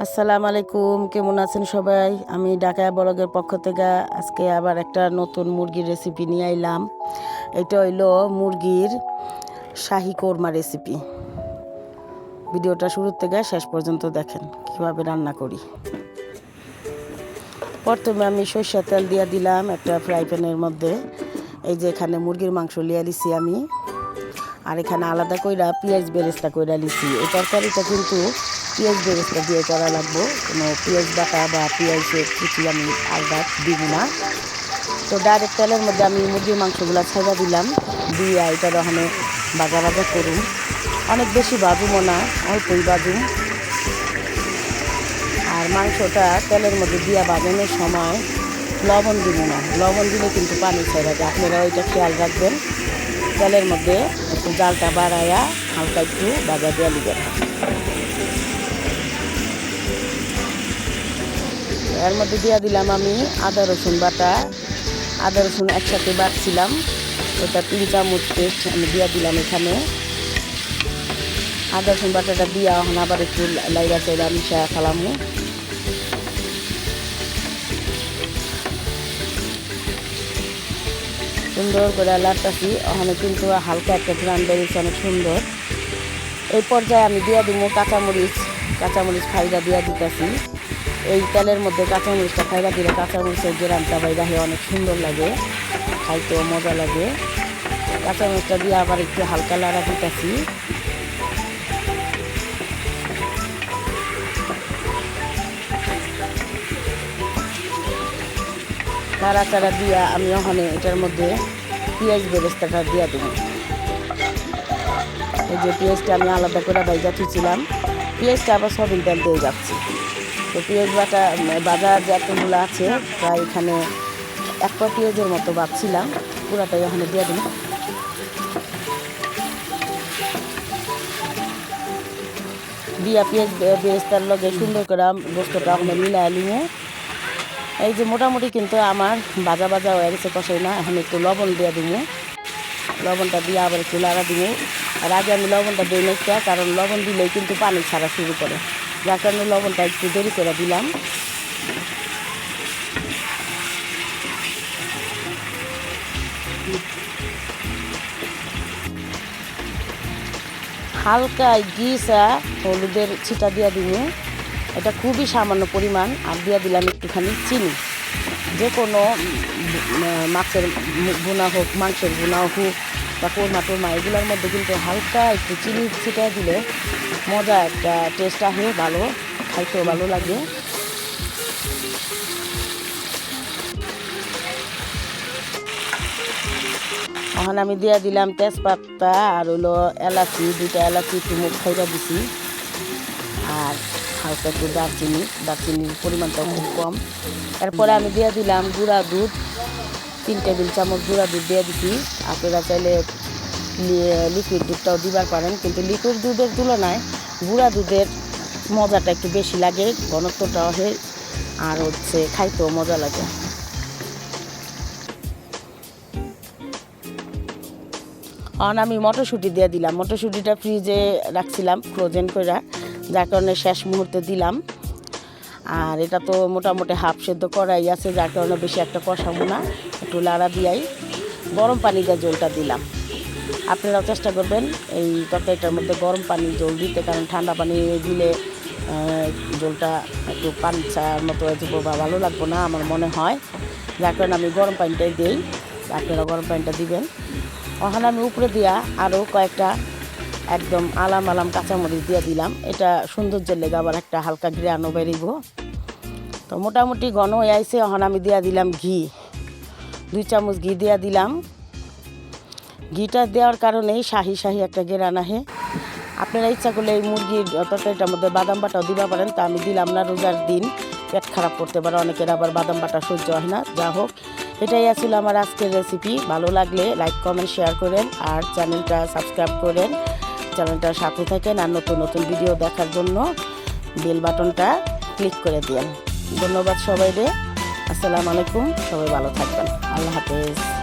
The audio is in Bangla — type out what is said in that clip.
আসসালামু আলাইকুম, কেমন আছেন সবাই? আমি ঢাকা ব্লগের পক্ষ থেকে আজকে আবার একটা নতুন মুরগির রেসিপি নিয়ে আইলাম। এটা হইল মুরগির শাহি কোরমা রেসিপি ভিডিওটা শুরুর থেকে শেষ পর্যন্ত দেখেন, কীভাবে রান্না করি। প্রথমে আমি সর্ষের তেল দিয়ে দিলাম একটা ফ্রাই প্যানের মধ্যে। এই যে এখানে মুরগির মাংস লিয়ে লিছি আমি। আর এখানে আলাদা কইরা পেঁয়াজ বেরেস্তা কইরা লিছি এই তরকারিটা কিন্তু পেঁয়াজ বেরেস্তা দিয়ে করা লাগবো। কোনো পেঁয়াজ বাটা বা পেঁয়াজের কুচি আমি আলাদা দিব না। তো ডাইরেক্ট তেলের মধ্যে আমি মুরগির মাংসগুলো ছাইড়া দিলাম। দিয়ে এটার ওখানে বাজা বাজা করুন। অনেক বেশি বাজুমও না, অল্পই বাজুম। আর মাংসটা তেলের মধ্যে দিয়া বাজানোর সময় লবণ দিব না। লবণ দিলে কিন্তু পানি ছেড়ে যায়। আপনারা ওইটা খেয়াল রাখবেন। তেলের মধ্যে একটু জালটা বাড়াইয়া হালকা একটু বাজা দিয়ে দিবেন। এর মধ্যে দিয়ে দিলাম আমি আদা, রসুন বাটা। আদা, রসুন একসাথে বাটছিলাম। ওটা তিন চামচ পেস্ট আমি দিয়ে দিলাম এখানে। আদা, রসুন বাটাটা দিয়ে এখন আবার একটু লাইরা চাইরা মিশা খালামু। সুন্দর করে লাটটাছি ওখানে কিন্তু হালকা একটা গ্রান বেরিয়েছে, অনেক সুন্দর। এই পর্যায়ে আমি দিয়ে দিব কাঁচামরিচ। কাঁচামরিচ ফাইদা দিয়ে দিতেছি। এই তেলের মধ্যে কাঁচা কাঁচামরিচটা ফাইদা দিলে কাঁচামরিচের গ্রানটা বাইরা হয়ে অনেক সুন্দর লাগে, খাইতেও মজা লাগে। কাঁচা কাঁচামরিচটা দিয়ে আবার একটু হালকা লাড়া দিতেছি। নাড়া চাড়া দিয়া আমি ওখানে এটার মধ্যে পেঁয়াজ বেরেস্তাটা দিয়া দেবো। এই যে পেঁয়াজটা আমি আলাদা করে বাইজা থুছিলাম পেঁয়াজটা আবার সবিন তেল দিয়ে যাচ্ছি। তো পেঁয়াজ বাটা বাজার যতগুলো আছে, প্রায় এখানে এক পা পেঁয়াজের মতো বাচ্ছিলাম পুরাটাই ওখানে দিয়ে দিলাম। দিয়া পেঁয়াজ বেরেস্তার লগে সুন্দর করে বস্তুটা ওখানে মিলাই নিয়ে, এই যে মোটামুটি কিন্তু আমার বাজা বাজা হয়ে গেছে কষাই না, এখন একটু লবণ দিয়ে দিব। লবণটা দিয়ে আবার একটু লাগা দিব। আর আগে আমি লবণটা দিই না কারণ লবণ দিলেই কিন্তু পানি ছাড়া শুরু করে। কারণে লবণটা একটু দেরি করে দিলাম। হালকা গিসা হলুদের ছিটা দিয়া দিব। এটা খুবই সামান্য পরিমাণ, আর দিয়ে দিলাম একটুখানি চিনি। যে কোনো মাছের বোনা হোক, মাংসের বোনা হোক বা কোরমা টোরমা, এগুলোর মধ্যে কিন্তু হালকা একটু চিনি ছিটা দিলে মজা একটা টেস্ট আসে ভালো, খাইতেও ভালো লাগে। এখন আমি দিয়ে দিলাম তেজপাতা আর হলো এলাচি, দুইটা এলাচি একটু মুখ খাইটা দিছি। আর হালকা একটু দারচিনি, দারচিনির পরিমাণটা খুব কম। এরপরে আমি দিয়ে দিলাম গুঁড়া দুধ। তিন টেবিল চামচ গুঁড়া দুধ দিয়ে দিছি। আপনারা চাইলে লিকুইড দুধটাও দিবার পারেন, কিন্তু লিকুইড দুধের তুলনায় গুঁড়া দুধের মজাটা একটু বেশি লাগে ঘনত্বটাও হয় আর হচ্ছে খাইতেও মজা লাগে। অন, আমি মটরশুঁটি দিয়ে দিলাম। মটরশুঁটিটা ফ্রিজে রাখছিলাম ফ্রোজেন করে যার কারণে শেষ মুহূর্তে দিলাম। আর এটা তো মোটামুটি হাফ সেদ্ধ করাই আছে, যার কারণে বেশি একটা কষাবো না, একটু লাড়া দিয়াই গরম পানি দিয়ে জলটা দিলাম। আপনারাও চেষ্টা করবেন এই তরকারিটার মধ্যে গরম পানি জল দিতে, কারণ ঠান্ডা পানি দিলে জলটা একটু পাঞ্চার মতো যাব বা ভালো লাগবো না আমার মনে হয়। যার কারণে আমি গরম পানিটাই দিই আপনারা গরম পানিটা দিবেন। ওখানে আমি উপরে দিয়া আরও কয়েকটা একদম আলাম আলাম কাঁচামরিচ দিয়ে দিলাম। এটা সৌন্দর্যের লেগে আবার একটা হালকা ঘ্রাণও বেরিব। তো মোটামুটি ঘন হয়ে আইসে এখন আমি দিয়া দিলাম ঘি। দুই চামচ ঘি দিয়া দিলাম। ঘিটা দেওয়ার কারণেই শাহি শাহি একটা গেরান আহে। আপনারা ইচ্ছা করলে এই মুরগির তরকারিটার মধ্যে বাদাম বাটাও দিবা পারেন, তা আমি দিলাম না, রোজার দিন পেট খারাপ করতে পারে, অনেকের আবার বাদাম বাটা সহ্য হয় না, যা হোক। এটাই আছিল আমার আজকের রেসিপি ভালো লাগলে লাইক কমেন্ট শেয়ার করেন, আর চ্যানেলটা সাবস্ক্রাইব করেন। চ্যানেলটার সাথে থাকেন আর নতুন নতুন ভিডিও দেখার জন্য বেল বাটনটা ক্লিক করে দিন ধন্যবাদ সবাই রে আসসালামু আলাইকুম। সবাই ভালো থাকবেন। আল্লাহ হাফেজ।